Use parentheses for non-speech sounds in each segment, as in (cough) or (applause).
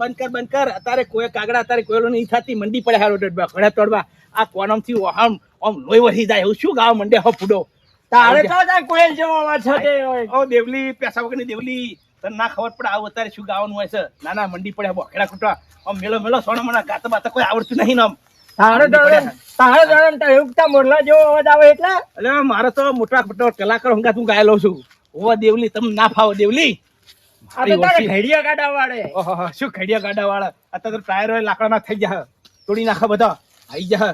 બંધ કર બંધ કર. અત્યારે કોઈ કાગડા અત્યારે કોઈ નહીં થતી. મંડી પડે હારો ડડબા ઘોડા તોડવા. આ કોનમથી આમ આમ લોહી વહી જાય એવું શું ગાવા મંડે હો ફૂડો તારે તો કોયલ જેવો અવાજ ઓ દેવલી પૈસા વગરની દેવલી. તને ના ખબર પડે આવું અત્યારે શું ગાવાનું હોય છે. ના ના મંડી પડે બોખેડા ખૂટવા. આમ મેલો મેલો સોના મને ગાતા બાતા કોઈ આવડતું નહીં આમ. તારે તો તારે મોરલા જેવો અવાજ આવે એટલે? એટલે મારે તો મોટા મોટા કલાકાર હું ગાયેલો છું. ઓ દેવલી તમને ના ફાવો દેવલી આ તો તારે ઘડિયા ગાડા વાળે ઓહો શું ઘડિયા ગાડા વાળા અત્યારે તો ટાયર હોય લાકડાના થઈ જાય તોડી નાખો બધા આઈ જા.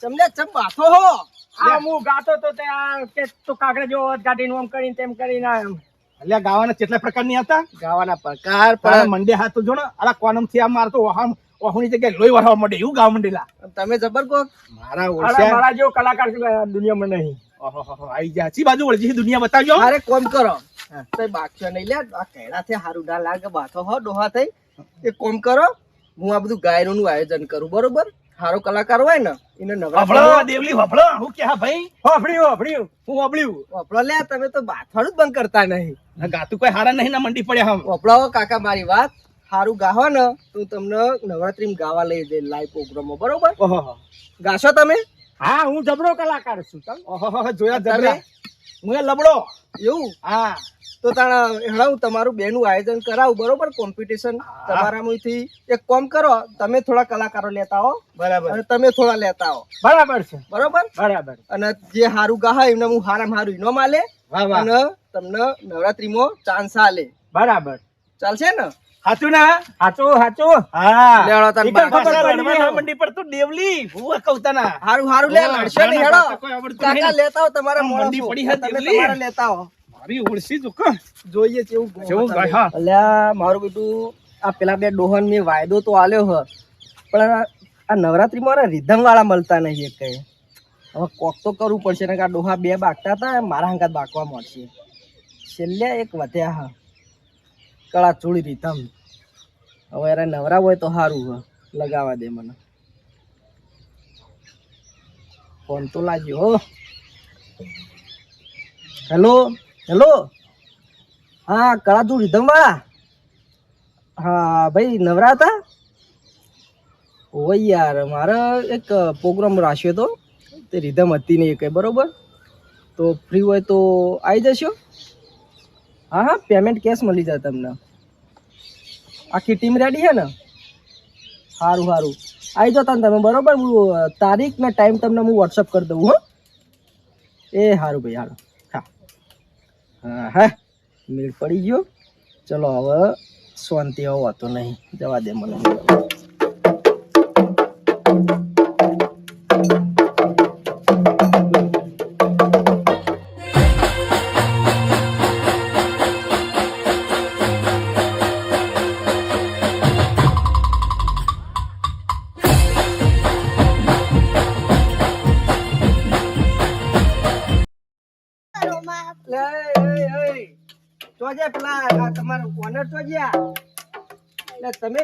તમને ચમ બાથો હો આ હું ગાતો તો તે આ કે તું કાગડા જેવો અવાજ કાઢીને આમ કરીને તેમ કરીને આમ. અલ્યા ગાવાના કેટલા પ્રકારની હતા? ગાવાના પ્રકાર પણ મંડે હાથ જો ને અલા કોનમથી આમ મારતો ઓહામ ઓહની જગ્યાએ લોહી વરવા માંડે એવું ગાવા મંડેલા. તમે જબર કહો મારા ઓળખ્યા મારા જેવો કલાકાર છે દુનિયામાં નહીં. ઓહો આઈ જા ચી બાજુ વળજી દુનિયા બતાવજો. અરે કોમ કરો. તે બાક્યો નહીં લે આ કેડા થી હારું ના લાગે બાથો હો ડોહા થઈ. એ કોમ કરો હું આ બધું ગાયનું નું આયોજન કરું બરોબર? હારો કલાકાર હોય ને એને નવરા દેવલી હભળો. હું કે ભાઈ? હોભળ્યું હોભળ્યું. હું ઓબળ્યું વપડો લે તમે તો બાથવાનું જ બંધ કરતા નહીં. ગાતું કોઈ હારા નહીં ના મંડી પડ્યા હમ. કાકા મારી વાત. હારું ગાહો ને તો હું તમને નવરાત્રી ગાવા લઈ જઈ લાઈવ પ્રોગ્રામમાં બરોબર? ઓહોહો. ગાશો તમે? હા હું જબરો કલાકાર છું તમે જોયા જબરા. હું લબડો. એવું? હા. તો તાણા હેડા હું તમારું બેનું આયોજન કરાવું બરોબર? કોમ્પિટિશન તમારામાંથી એક કોમ કરો તમે થોડા કલાકારો લેતા આવો બરાબર. અને તમે થોડા લેતા આવો બરાબર છે. બરોબર? બરાબર. અને જે હારું ગાહા એમને હું હારામાં હારું ઇનામ આલે અને તમને નવરાત્રીમાં ચાન્સ આલે. બરાબર. ચાલશે ને? હાચું ના હાચું હાચું. હા. લેવડો તને ઈ તો મંડી દેવલી હું ના હારું હારું લે હેડો. કાકા લેતા આવો તમારા મંડી પડી હતી તમે તમારા લેતા આવો મારી ઓળસી તું કા જોઈએ કેવું ગો કેવું ગાય, હા. અલ્યા મારું બેટું આ પેલા બે ડોહન મેં વાયદો તો આલ્યો હ પણ આ- નવરાત્રીમાં રિધમ વાળા મળતા નહીં એક કઈ. હવે કોક તો કરવું પડશે ને કે આ ડોહા બે બાકતા હતા મારા હંગાત બાકવા મળશે છેલ્લે એક વધ્યા હા. કળા રીધમ. હવે યાર નવરા હોય તો સારું હ. લગાવા દે મને. ફોન તો લાગ્યો હો. હેલો? હેલો? હા કળાજુ રીધમવાળા હા, ભાઈ, નવરા હતા? ઓય યાર, મારે એક પ્રોગ્રામ રાખ્યો હતો. તે રીધમ હતી નહીં કંઈ, બરાબર? તો ફ્રી હોય તો આવી જશો? હા હા પેમેન્ટ કેશ મળી જાય તમને. આખી ટીમ રેડી છે ને? સારું સારું આવી જાઓ તમે, બરાબર? તારીખ ને ટાઈમ તમને હું વોટ્સઅપ કરી દઉં, હો. એ સારું ભાઈ હાલો હા હા મેળ પડી ગયો. ચલો હવે શાંતિ હવે તો નહીં. જવા દે મને. એ, એ, પેલા તમારો ઓનર ચોજ્યા લે તમે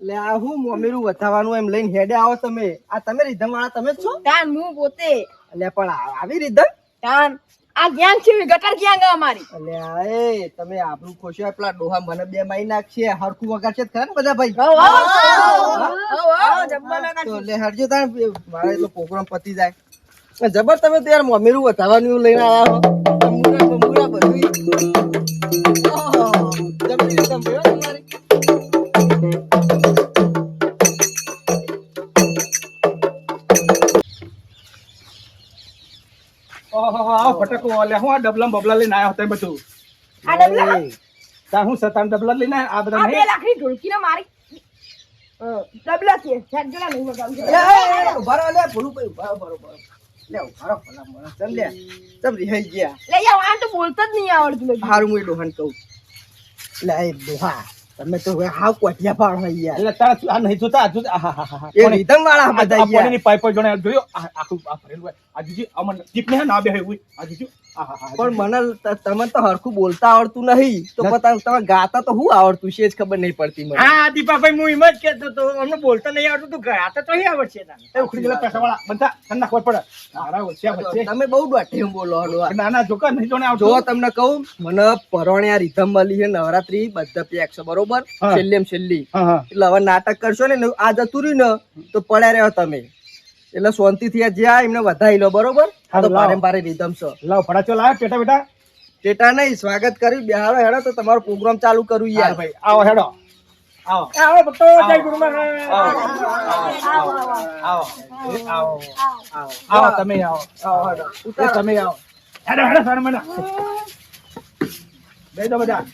લે આ હું મોમેરું વધાવાનું એમ લઈને હેડે આવો તમે. આ તમે રીધમ વાળા તમે છો? તાન હું પોતે. લે પણ આવી રીધમ? તાન આ જ્ઞાન છે ગટર ક્યાં અમારી એટલે આ તમે આપણું ખોશો પેલા ડોહા મને બે માઈ નાખશે. હરખું વગર છે ખરા ને બધા ભાઈ? તો લે હરજો તાણ મારે પ્રોગ્રામ પતી જાય. જબર તમે તો યાર મમ્મીનું વધારવાનું લઈને આવ્યા હો. મુરા બધું તમારી? ફટકો હું આ ડબલા બબલા લઈને આવ્યો હતો બધું. આ ડબલા? તા હું સતાન ડબલા લઈને? આ બધા આ બે ઢોલકીને મારી. ડબલા છે. નહીં એ, ઊભા રહો, ભોલું ઊભા ઊભા રહો. લે, ઊભા રહો, ભલા માણસ. ચાલ, લે. ચાલ, રિહાઈ ગયા. લે યાર આ તો બોલતા જ નહીં આવડતું. હારું હું એ ડોહાને કહું. લે, એ ડોહા, તમે તો હવે હાવ કોઠિયા પાડ હોય યાર. એટલે તારા આ નહીં જોતા આ જોતા એ રીધમ વાળા બધા આ યાર. પાણીની પાઇપો જોડે જોયો આખું આ ભરેલું હોય આ અમન જીપને ના બે હોય આ જીજુ આ હા હા પણ મને ત- તમને તો હરખું બોલતા આવડતું નહીં. તો તમે ગાતા તો હું આવડતું છે જ ખબર નહીં પડતી મને. હા દીપાભાઈ હું એમ જ કહેતો તો અમને બોલતા નહીં આવડતું તું ગયા તો તો આવડશે તને ઉખડી ગયેલા પૈસાવાળા બધા તને ખબર પડે. તમે બહુ દોઢે બોલો હળવા. ના જોકા નહીં જોને આવતો. જો તમને કહું મને પરણ્યા રીધમ મળી છે નવરાત્રી બધા પેક છે બરોબર? છેલ્લે છેલ્લી. એટલે હવે નાટક કરશો ને આ જતું રહ્યું ને તો પડ્યા રહ્યો તમે. એટલે શાંતિથી આ જ્યાં એમને વધારી લો બરોબર? આ તો. ભારે ભારે રીધમ છે. લાવ ફડાચો લાવ ટેટા બેટા. ટેટા નહીં સ્વાગત કર્યું. બિહારો હેડો તો તમારો પ્રોગ્રામ ચાલુ કરું યાર. ભાઈ આવો હેડો. આવો. આવો ભક્તો જય ગુરુ મહારાજ. આવો. આવો. આવો. આવો. આવો. આવો તમે આવો. આવો હેડો. તમે આવો. હેડો હેડો સર મને બધા.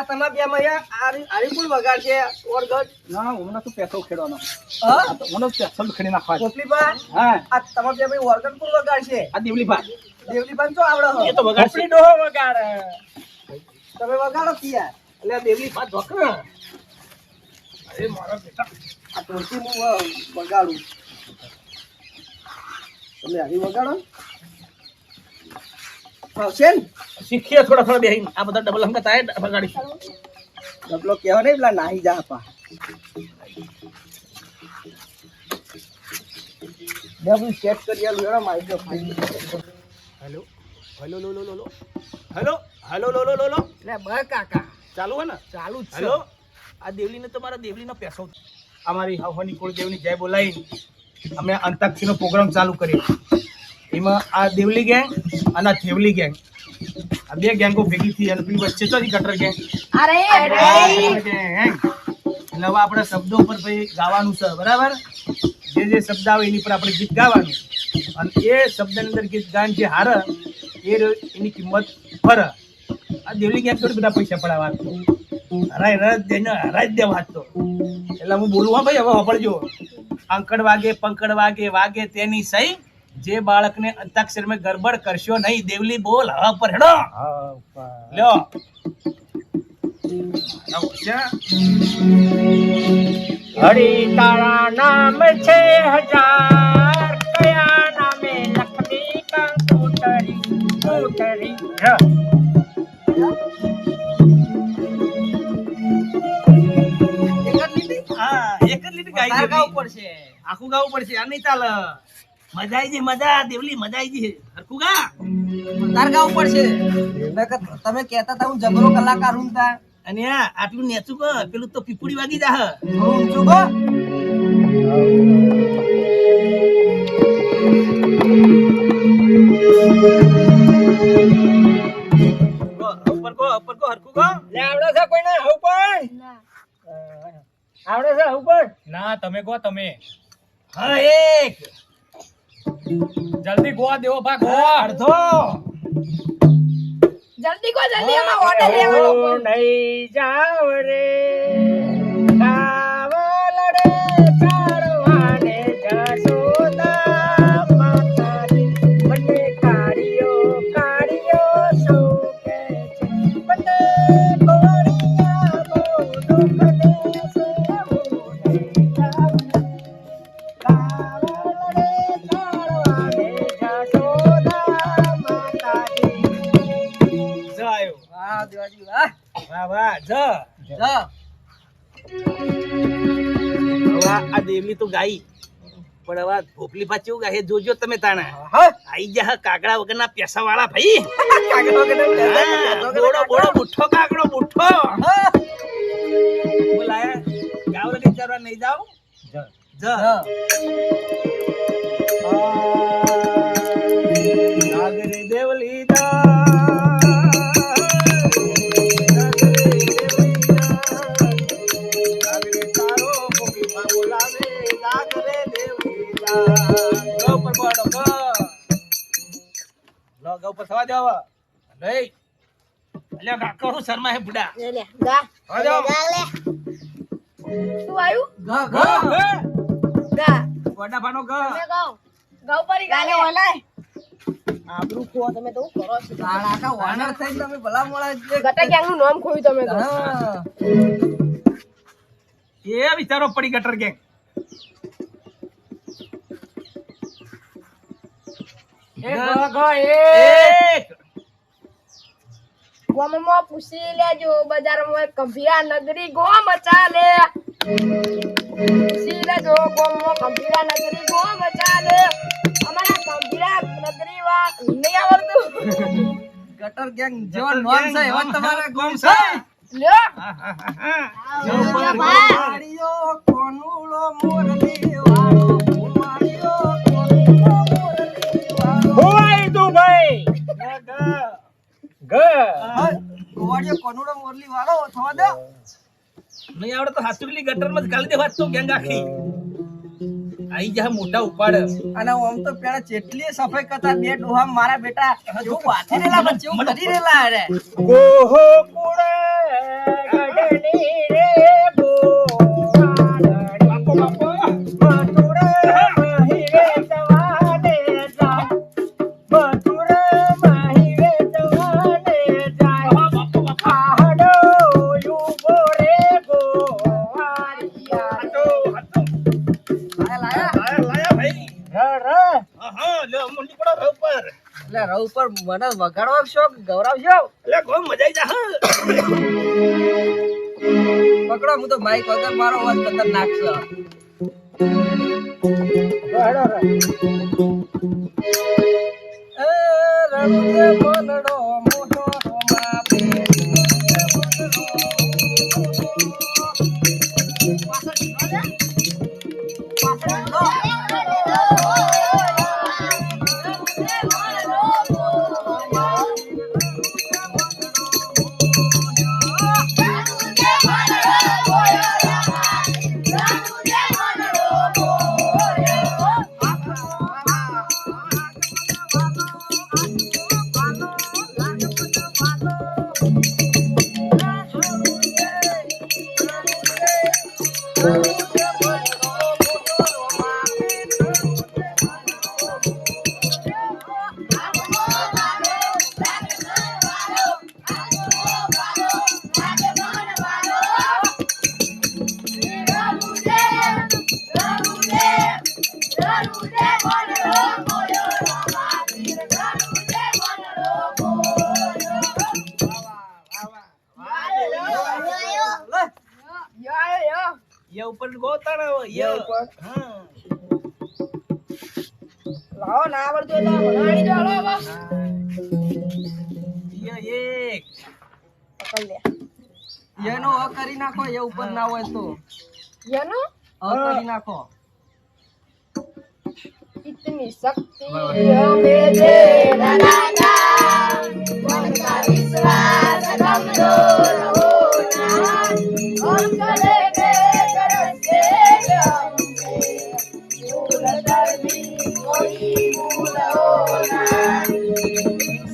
આ તમારા બે મૈયા આરી આરી ફૂલ વગાડશે ઓરગઢ ના હમણાં તો પેસો ખેડવાનો. હા? આ પેસો ખેડી નાખવા કોપલીબા હા. આ તમારા બે ભાઈ ઓરગઢ ફૂલ વગાડશે? આ દેવલી દેવલીબા તો આવડે એ તો વગાડશે. આપણી ડોહો વગાડે. તમે વગાડો કી યાર એટલે આ દેવલી ભાઈ ધોકર અરે મારા બેટા. આ ટોટી હું વગાડું. તમે આવી વગાડો? ફાવશે ને શીખીએ થોડા થોડા બેહીને. આ બધા ડબલ હંગત ડબલ ગાડી. ડબલો કહેવા નહીં પેલા નાહી જા પા ડબલ ચેક કરી આલું એનો માઇક્રો હેલો? હેલો લો લો લો લો. હેલો? હેલો લો લો લો લો. લે બર કાકા. ચાલુ હે ને? ચાલુ જ છે. હેલો? આ દેવલીને તમારા દેવલીનો પૈસો અમારી હવાની કુળ દેવની જય બોલાવી અમે અંતાક્ષરીનો પ્રોગ્રામ ચાલુ કર્યો. એમાં આ દેવલી ગેંગ અને આ થેવલી ગેંગ. આ બે ગેંગો ભેગી થઈ અને પેલી વચ્ચે તો ગટર ગેંગ. અરે એટલે હવે આપણે શબ્દો પર ભાઈ ગાવાનું છે બરાબર? જે જે શબ્દ આવે એની પર આપણે ગીત ગાવાનું. અને એ શબ્દની અંદર ગીત ગાન જે હારે એ એની કિંમત ફરે આ દેવલી ગેંગ થોડી બધા પૈસા પડાવવા. હરાય રજ દેને હરાય દે વાત તો. એટલે હું બોલું હા ભાઈ હવે સાંભળજો અંકડ વાગે પંકડ વાગે વાગે તેની સહી. જે બાળકને અંતાક્ષરમાં ગરબડ કરશો નહીં દેવલી બોલ હા પર હેડો. લ્યો. હરી તારા નામ છે હજાર કયા નામે લખમી કંકુતરી કુતરી હા એક જ લીટી ગાઈ દેવી. ગાવું પડશે. આખું ગાવું પડશે. આ નહીં ચાલે. મજા આવી ગઈ મજા દેવલી મજા આવી ગઈ હરખું ગા? તાર ગાવું પડશે તમે કહેતા હતા હું જબરો કલાકાર હું તા. અને આટલું નેચું કર પેલું તો પીપુડી વાગી જા ઊંચું ઉપર કો ઉપર કો હરખું કો લે આવડે છે કોઈને? હવ પણ આવડે છે હવ પણ ના તમે કહો તમે. હા એક. જલ્દી ગોવા દેવો ભા ગોવા. અડધો. જલ્દી કો જલ્દી અમાર ઓર્ડર લેવાનો નહીં જાવ રે. કાવલડે ચારવાને જ આયો. વાહ દેવાજી વાહ. વાહ વાહ જ. આ દેવલી તો ગાઈ. પણ હવે ભોપલી પાછી એવું ગાય જોજો તમે તાણા. આઈ જા કાગડા વગરના પેસા વાળા ભાઈ (laughs) બોડો બોડો બુઠ્ઠો કાગડો બુઠ્ઠો. બોલાયા ગાવ લગે ચારવા નહીં જાવ જ. જ. નાગરે દેવલી લો ગો પર થવા જાવ નહીં. અલ્યા કાકો હું શર્મા હે બુડા. લે લે ગા. આ જાઓ. ગા લે. શું આવ્યું? ઘ, ઘ. ગા ગોડા ભાનો ગ. તમે ગાઓ. ગાઓ પરી ગા ઓલાય. આબરૂ ખો તમે તો કરો છો? તાળ આખા વાનર થઈને તમે ભલા મોળા ગટા નું નામ ખોયું તમે તો. એ વિચારો પડી ગટર ગેંગ. ગામમાં પૂછી લેજો બજારમાં કંભીરા નગરી ગોમ ચાલે. પૂછી લેજો ગોમમાં કંભીરા નગરી ગોમ ચાલે. અમારા કંભીરા નગરી વા નહીં આવડતું. ગટર ગેંગ જેવો નોમ છે એવો તમારા ગોમ છે. લ્યો. માળીઓ કોનુળો મોરલી વાળો હોય તું ભાઈ ગ ગોવાડિયો કોનુળો મોરલી વાળો થવા દે. નહીં આવડે તો હાથુકલી ગટરમાં જ ગાલી દેવા તો ગેંગ આખી. આઈ જા મોટા ઉપાડ. અને આમ તો પેલા જેટલી સફાઈ કરતા બે ડોહા મારા બેટા જો વાથે રેલા પણ જેવું કરી રેલા અરે ગોહો કુળે ગડની રે ગોવાળણી. મથુરે ઉપર મને વગાડવા શોખ ગૌરવશો? એટલે ગો મજા જા હા. પકડો હું તો માઈક વગર મારો અવાજ ખતરનાક છે. ઉપર ગો ઉપર હા લાવો ના આવડતું હોય ભણાડી દો હાલો હવે. એક પકડ લે એનો અ કરી નાખો એ ઉપર ના હોય તો યનો અ કરી નાખો इतनी शक्ति हमें दे दादा मन का विश्वास कमजोर होना हम चलेंगे करते जाएंगे भूल कर भी कोई भूल होना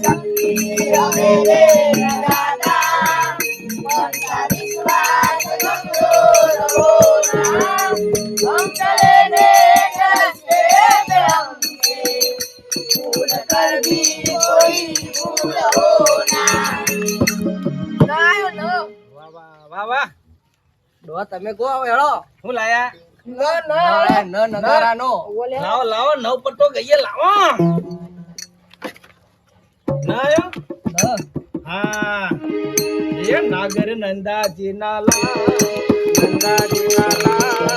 शक्ति हमें તમે ગો હેળો. હું લાયા? લાવો લાવો નવ પટ્ટો ગઈએ લાવો. હા. એ નાગર નંદાજી ના લા નંદાજી ના લા.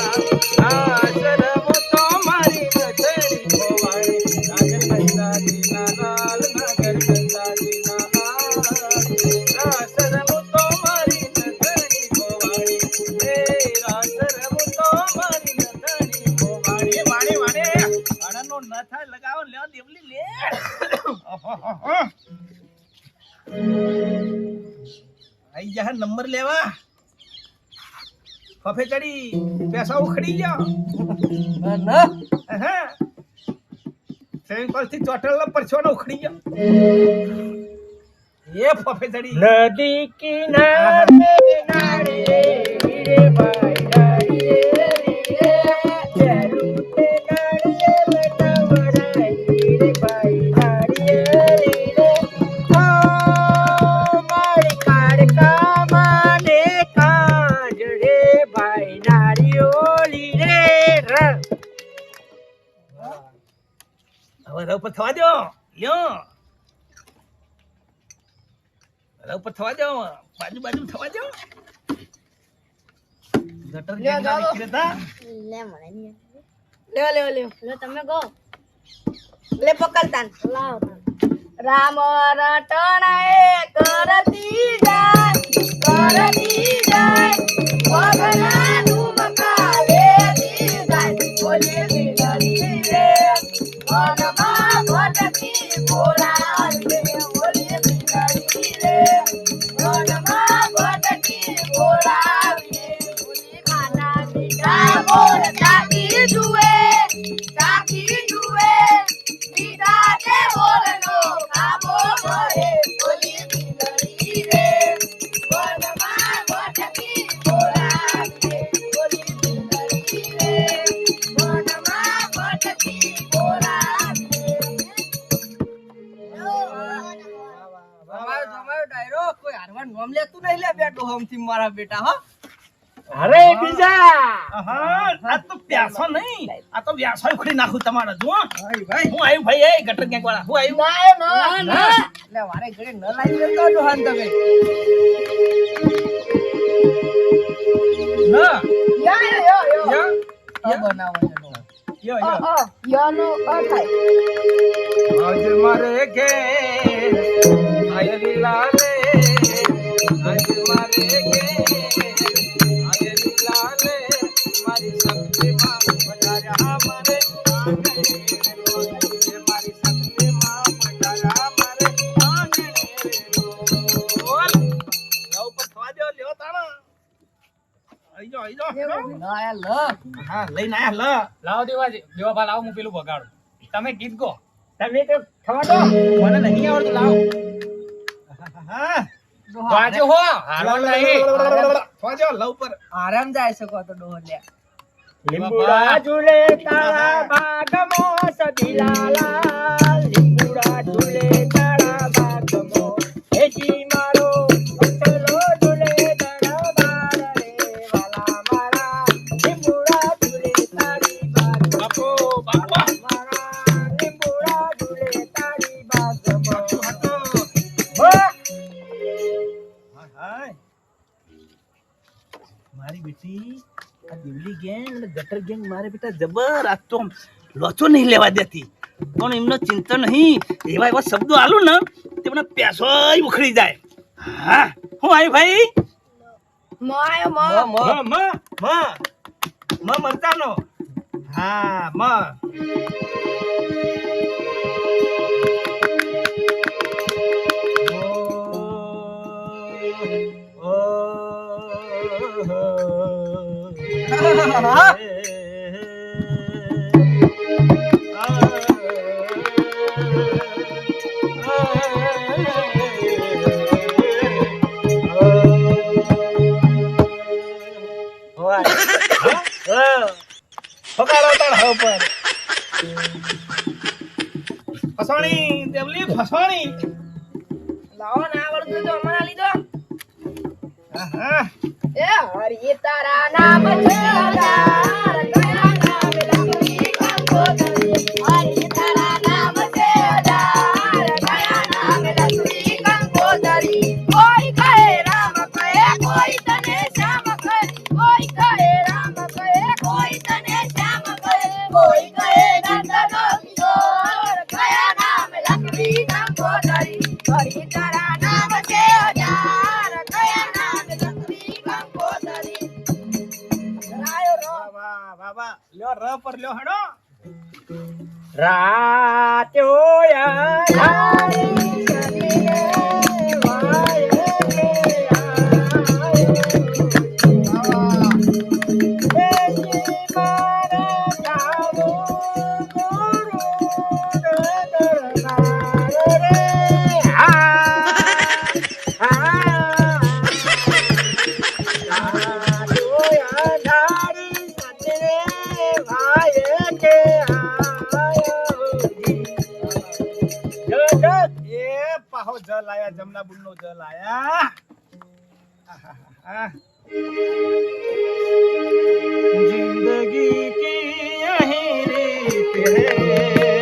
ફફે ચડી પૈસા ઉખડી ગયો. હા સ્વિમિંગ પુલથી ચોટલ પરછોડો ઉખડી ગયો. એ ફફે ચડી. નદી કિનારે નાળીએ હીરે વિક્રેતા. લે મને લ્યો લ્યો લ્યો લે તમે ગો લે પકડતાન લાવ રામ રટણાએ કરતી જાય કરતી જાય. લે બેટો હમથી મારા બેટા હો. અરે બીજા. આ તો પ્યાસો નહીં. આ તો વ્યાસો ઉખડી નાખું તમારે જો ભાઈ ભાઈ. હું આવ્યું ભાઈ એ ગટર ગેંગ વાળા હું આવ્યું ના ના. એટલે વારે ઘડી ન લાવી દેતો ડોહાન તમે. ના. યો યો યો યો. આ બનાવો. યો યો. અ યોનો અ થાય. આજ મારે ઘેર આયલી લાલે આજ લઈને આયા લ. લાવો દેવાજી. દેવાભા લાવો હું પેલું બગાડું તમે ગીત ગો. તમે તો થવા દો. મને નહીં આવડતું લાવો. હા. વાંચો હો હારવાનું નહીં. દો લવ પર આરામ જાય શકો તો ડોહો લે લીંબુડા ઝૂલે તારા બાગમો સબીલાલા લીંબુડા મારી બેટી આ દિલ્હી ગેંગ અને ગટર ગેંગ મારે બેટા જબર આ તો લોચો નહીં લેવા દેતી. પણ એમનો ચિંતા નહીં. એવા એવા શબ્દો આલું ને તેમને પેસો ઉખડી જાય. હા. હું આવ્યું ભાઈ? મ મા. મ મ. મ મ. મ હા મ. Hey. નામ લખી કંકોતરી હરિ તારા નામ છે હજાર કયા નામ લખી કંકોતરી રાયો રો વાહ વાહ વાહ લ્યો ર પર લ્યો હડો એ પાહો જલ આયા જમના બુનનો જલ આયા આહાહા. જિંદગી કી યહી રીત હૈ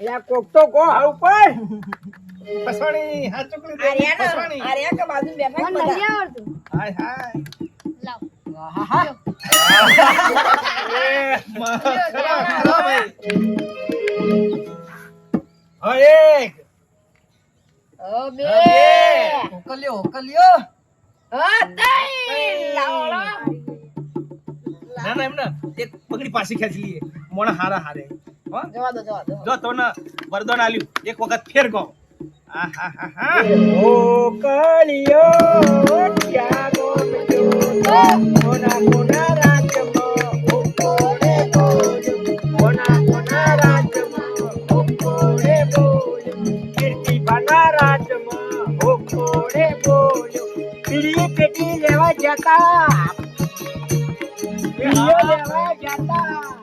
યા કોક તો કો આવ પર (laughs) પસવાણી હા ચુકલી દે. પસવાણી આર્યા કે બાજુ બેઠા મને બધા. આવડતું. હાય હાય. લાવ. એ, ખરા, ખરા ભાઈ હા એક હો બે. ઓકલ્યો ઓકલ્યો હો ત્રણ. લાવો લાવો. ના. એક પગડી પાછી ખેંચી લઈએ. મોણા હારા હારે. હો? જવા દો જવા દો. જો તને વરદાન આલ્યું. એક વખત ફેર ગો. આ હા. હા હા કોના કોના રાજમાં ઓકોડે બોલ્યો. કોના કોના રાજમાં કીર્તિ બના રાજમાં ઓકોડે બોલ્યો. પીડી પેટી લેવા જતા. પીડીઓ લેવા જતા.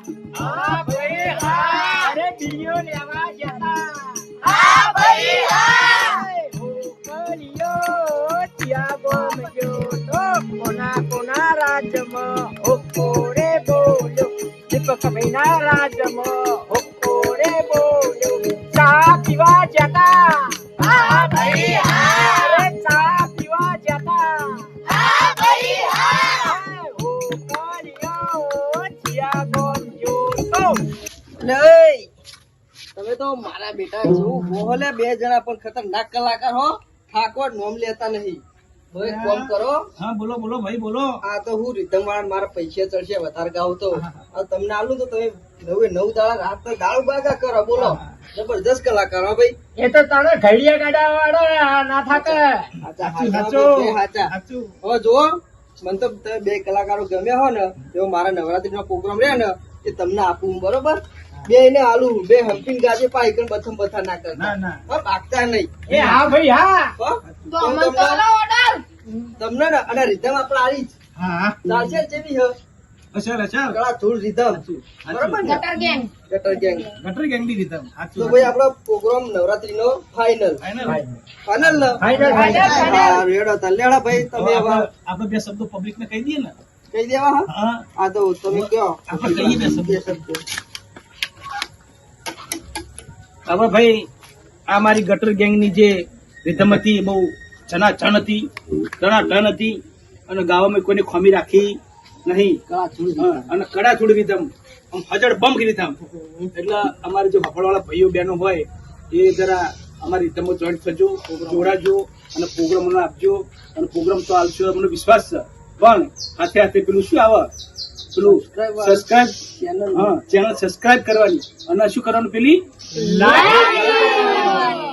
રાજમાં ઓકોડે બોલ્યો દીપક ભાઈના રાજમાં ઓકોડે બોલ્યો ચા પીવા જતા હા ભાઈ હા અરે ચા પીવા જતા હા ભાઈ હા ઓકલ્યો ત્યાગો મજો તો લઈ તમે તો મારા બેટા જેવું બોલે બે જણા પણ ખતરનાક કલાકાર હો. ઠાકોર નોમ લેતા નહીં. એક કરો. હા બોલો બોલો ભાઈ બોલો. આ તો હું રીધમ વાળા મારા પૈસા ચડશે વધારે ગાવ તો. તમને આલું તો તમે નવે નવ દાડા રાત તો દાળ બાગા કરો બોલો. જબરજસ્ત કલાકાર હો ભાઈ. એ તો તને ઘડિયા ગાડા વાળો ના થાકે. હાચા હાચા સાચું. સાચું હવે જુઓ મને તો બે કલાકારો ગમ્યા હો ને એવો મારા નવરાત્રી નો પ્રોગ્રામ રહે ને એ તમને આપું બરોબર? બે ને આલુ બે હમ્પિંગ ગાજે પાઈ કણ બથમ બથા ના ના કરતા ના. હા નહીં. એ હા ભાઈ હા. તો તો તો તમને- ઓર્ડર તમને ને અને રીધમ આપણે આલી જ. હા. ચાલશે જેવી હ. અસર અસર ગળા ધૂળ રીધમ. બરોબર ગટર ગેંગ. ગટર ગેંગ. ગટર ગેંગની રીતમ તો ભાઈ આપણો પ્રોગ્રામ નવરાત્રી નો? Final final final final final રેડો તાર. લેડા ભાઈ તમે આપણે બે શબ્દો પબ્લિક ને કહી દઈએ ને? કહી દેવા હા? હા. આ તો તમે કયો આપણે કહીએ બે શબ્દો. હવે ભાઈ આ મારી ગટર ગેંગની જે રિધમ હતી બહુ ચણાચણ હતી ટણાટણ હતી અને ગાવામાં કોઈને ખોમી રાખી નહીં. અને કડા થોડી રીધમ આમ હજડ કરી રીધમ. એટલે અમારે જે વાપરવાળા ભાઈઓ બહેનો હોય એ જરા અમારી રીધમો જોઈન્ટ થજો જોડાજો અને પ્રોગ્રામ આપજો અને પ્રોગ્રામ તો આવશે મને વિશ્વાસ છે. પણ હાથે હાથે પેલું શું આવે? પેલું ચેનલ સબસ્ક્રાઇબ કરવાની. અને શું કરવાનું પેલી? લાઈક